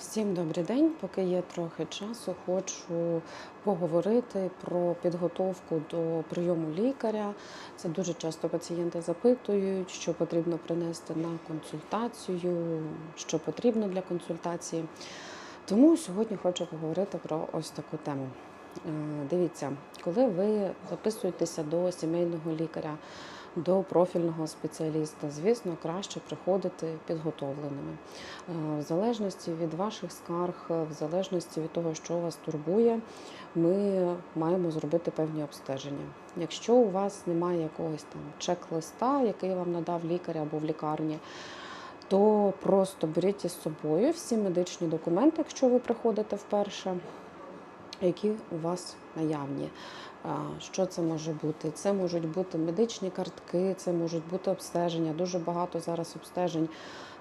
Всім добрий день. Поки є трохи часу, хочу поговорити про підготовку до прийому лікаря. Це дуже часто пацієнти запитують, що потрібно принести на консультацію, що потрібно для консультації. Тому сьогодні хочу поговорити про ось таку тему. Е, Дивіться, коли ви записуєтеся до сімейного лікаря, до профільного спеціаліста, звісно, краще приходити підготовленими. Е, В залежності від ваших скарг, в залежності від того, що вас турбує, ми маємо зробити певні обстеження. Якщо у вас немає якогось там чек-листа, який вам надав лікар або в лікарні, то просто беріть із собою всі медичні документи, якщо ви приходите вперше, які у вас наявні. Що це може бути? Це можуть бути медичні картки, це можуть бути обстеження. Дуже багато зараз обстежень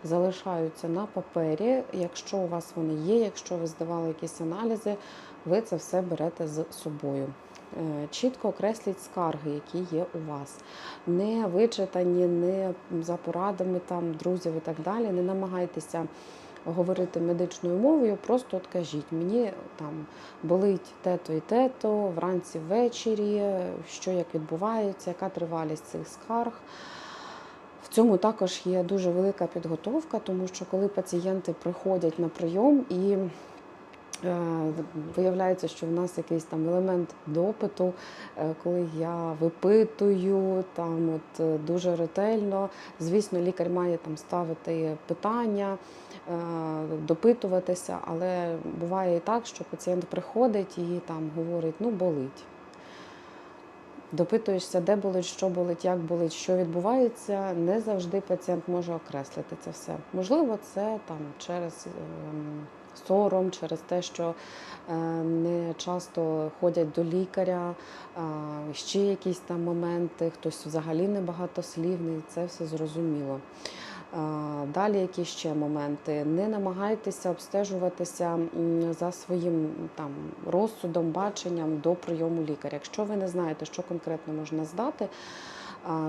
залишаються на папері. Якщо у вас вони є, якщо ви здавали якісь аналізи, ви це все берете з собою. Е, Чітко окресліть скарги, які є у вас. Не вичитані, не за порадами там, друзів і так далі. Не намагайтеся говорити медичною мовою, просто от кажіть, мені там болить те-то і те-то, вранці ввечері, що як відбувається, яка тривалість цих скарг. В цьому також є дуже велика підготовка, тому що коли пацієнти приходять на прийом і виявляється, що в нас якийсь там елемент допиту, е, коли я випитую там от е, дуже ретельно. Звісно, лікар має там ставити питання, е, допитуватися, але буває і так, що пацієнт приходить і там говорить, ну болить. Допитуєшся, де болить, що болить, як болить, що відбувається. Не завжди пацієнт може окреслити це все. Можливо, це там через ем, сором, через те, що е, не часто ходять до лікаря, ще якісь там моменти, хтось взагалі небагатослівний, це все зрозуміло. Далі які ще моменти? Не намагайтеся обстежуватися за своїм там розсудом, баченням до прийому лікаря. Якщо ви не знаєте, що конкретно можна здати.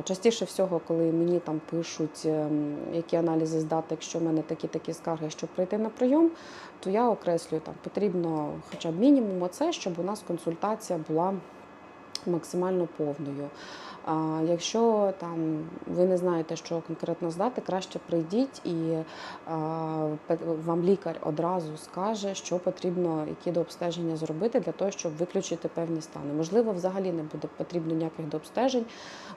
Частіше всього, коли мені там пишуть, ем, які аналізи здати, якщо в мене такі такі скарги, щоб прийти на прийом, то я окреслюю там потрібно хоча б мінімум оце, щоб у нас консультація була максимально повною. А якщо там ви не знаєте, що конкретно здати, краще прийдіть і а, вам лікар одразу скаже, що потрібно, які дообстеження зробити для того, щоб виключити певні стани. Можливо, взагалі не буде потрібно ніяких дообстежень.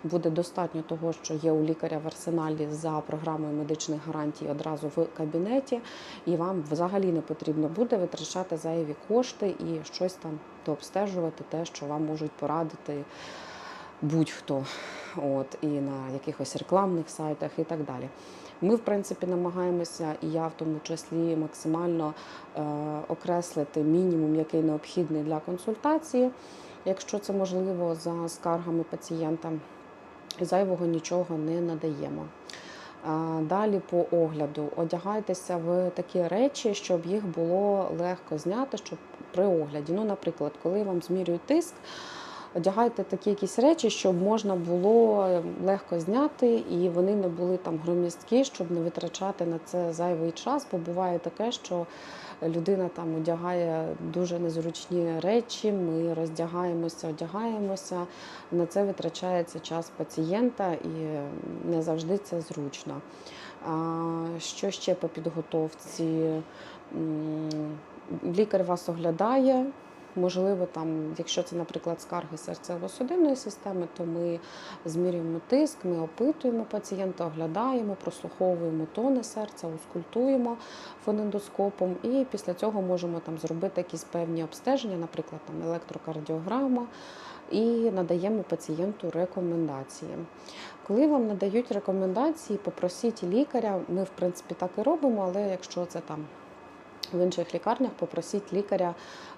Буде достатньо того, що є у лікаря в арсеналі за програмою медичних гарантій одразу в кабінеті, і вам взагалі не потрібно буде витрачати зайві кошти і щось там дообстежувати, те, що вам можуть порадити будь-хто, от і на якихось рекламних сайтах і так далі. Ми, в принципі, намагаємося, і я в тому числі максимально е, окреслити мінімум, який необхідний для консультації, якщо це можливо, за скаргами пацієнта. Зайвого нічого не надаємо. Далі по огляду одягайтеся в такі речі, щоб їх було легко зняти, щоб при огляді. Ну, наприклад, коли вам змірюють тиск, одягайте такі якісь речі, щоб можна було легко зняти, і вони не були там громісткі, щоб не витрачати на це зайвий час. Бо буває таке, що людина там одягає дуже незручні речі. Ми роздягаємося, одягаємося. На це витрачається час пацієнта і не завжди це зручно. Що ще по підготовці? Лікар вас оглядає. Можливо, там, якщо це, наприклад, скарги серцево-судинної системи, то ми змірюємо тиск, ми опитуємо пацієнта, оглядаємо, прослуховуємо тони серця, ускультуємо фонендоскопом, і після цього можемо там зробити якісь певні обстеження, наприклад, там електрокардіограма, і надаємо пацієнту рекомендації. Коли вам надають рекомендації, попросіть лікаря. Ми, в принципі, так і робимо, але якщо це там в інших лікарнях попросіть лікаря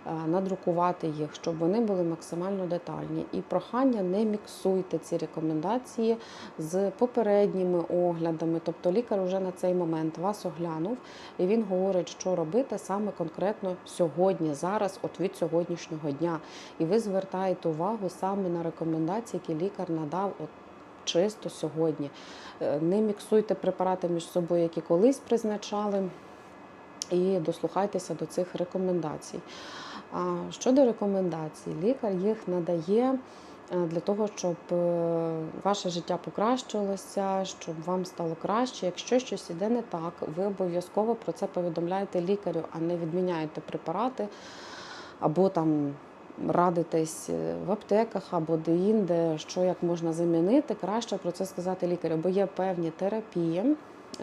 е, надрукувати їх, щоб вони були максимально детальні. І прохання не міксуйте ці рекомендації з попередніми оглядами. Тобто лікар вже на цей момент вас оглянув, і він говорить, що робити саме конкретно сьогодні, зараз, от від сьогоднішнього дня. І ви звертаєте увагу саме на рекомендації, які лікар надав. От Чисто сьогодні. Е, Не міксуйте препарати між собою, які колись призначали і дослухайтеся до цих рекомендацій. Щодо рекомендацій, лікар їх надає е, для того, щоб е, ваше життя покращилося, щоб вам стало краще. Якщо щось іде не так, ви обов'язково про це повідомляєте лікарю, а не відміняєте препарати або там радитесь е, в аптеках або де-інде, що як можна замінити, краще про це сказати лікарю, бо є певні терапії.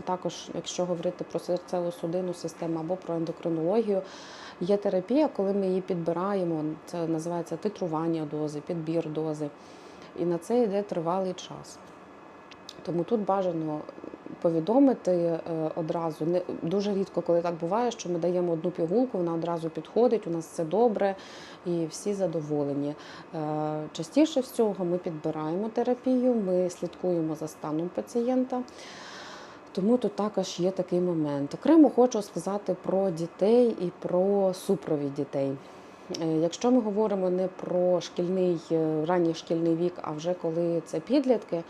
Також, якщо говорити про серцево-судинну систему або про ендокринологію, є терапія, коли ми її підбираємо. Це називається титрування дози, підбір дози. І на це йде тривалий час. Тому тут бажано повідомити е, одразу. Не дуже рідко, коли так буває, що ми даємо одну пігулку, вона одразу підходить, у нас все добре і всі задоволені. Е, Частіше всього ми підбираємо терапію, ми слідкуємо за станом пацієнта. Тому тут також є такий момент. Окремо хочу сказати про дітей і про супровід дітей. Е, Якщо ми говоримо не про шкільний, е, ранній шкільний вік, а вже коли це підлітки,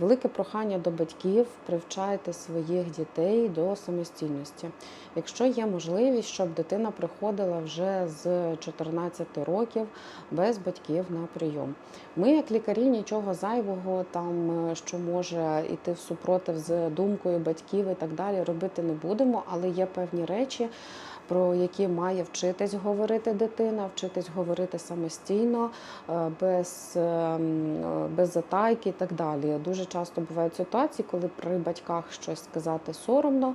велике прохання до батьків привчайте своїх дітей до самостійності. Якщо є можливість, щоб дитина приходила вже з 14 років без батьків на прийом. Ми, як лікарі, нічого зайвого, там е, що може йти в супротив з думкою батьків і так далі, робити не будемо, але є певні речі. Про які має вчитись говорити дитина, вчитись говорити самостійно, е, без, ем, е, без затайки і так далі. Дуже часто бувають ситуації, коли при батьках щось сказати соромно,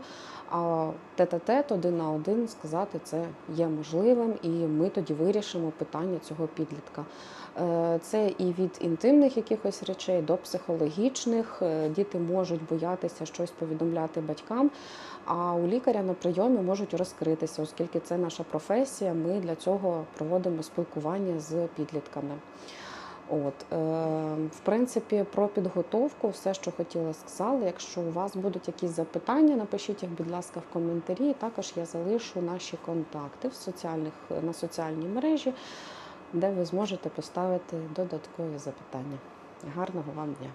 а тет-а-тет, один на один сказати це є можливим, і ми тоді вирішимо питання цього підлітка. Е, Це і від інтимних якихось речей до психологічних. Діти можуть боятися щось повідомляти батькам, а у лікаря на прийомі можуть розкритися, оскільки це наша професія. Ми для цього проводимо спілкування з підлітками. От, е, в принципі, про підготовку, все, що хотіла, сказала. Якщо у вас будуть якісь запитання, напишіть їх, будь ласка, в коментарі. Також я залишу наші контакти в соціальних, на соціальній мережі, де ви зможете поставити додаткові запитання. Гарного вам дня!